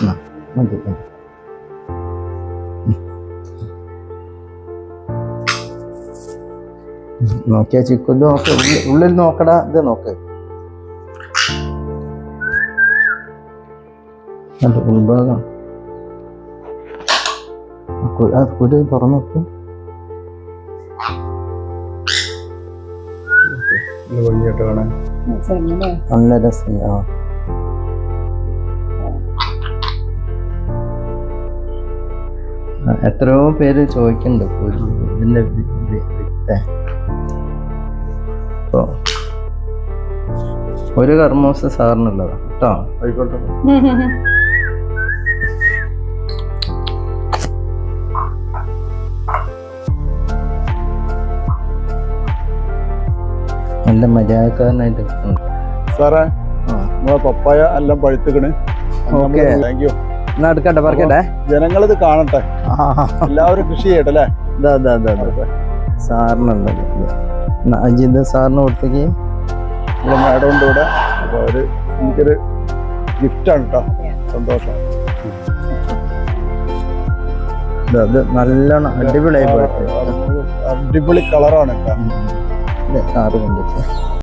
മതി മതി. നോക്കിയാ ചിക്കു ഇത് നോക്ക് ഉള്ളിൽ- നോക്കടാ ഇത് നോക്ക് ഉൾഭാഗം ആ കുരു തുറന്നു നോക്ക് നല്ല ഭംഗിയായിട്ട് കാണാൻ ചെറുതല്ലേ? നല്ല രസം ആ എത്രയോ പേര് ചോദിക്കുന്നുണ്ട് ഇതിന്റെ ഇപ്പൊ ഒരു കർമ്മോസ് സാറിനുള്ളതാ കേട്ടോ? ആയിക്കോട്ടെ. നല്ല മര്യാദക്കാരനായിട്ട് സാറേ. നമ്മളെ പപ്പായ എല്ലാം പഴുത്തുക്കണ്. ഓക്കേ. താങ്ക് യു എന്നാ എടുക്കട്ടെ പറക്കട്ടെ? ജനങ്ങളിത് കാണട്ടെ. എല്ലാവരും കൃഷി ചെയ്യട്ടെ അല്ലേ? അജിന്ത അജിത് സാറിന് കൊടുത്തേക്ക്. നമ്മളെ മാഡം കൂടെ. ഇവിടെ അപ്പൊ അവർ എനിക്കൊരു ഗിഫ്റ്റാണ് കേട്ടോ സന്തോഷം. ഇത് നല്ലോണം അടിപൊളിയായി പോയിട്ട്. അടിപൊളി കളറാണ് കേട്ടോ സാറ് കൊണ്ടിട്ട്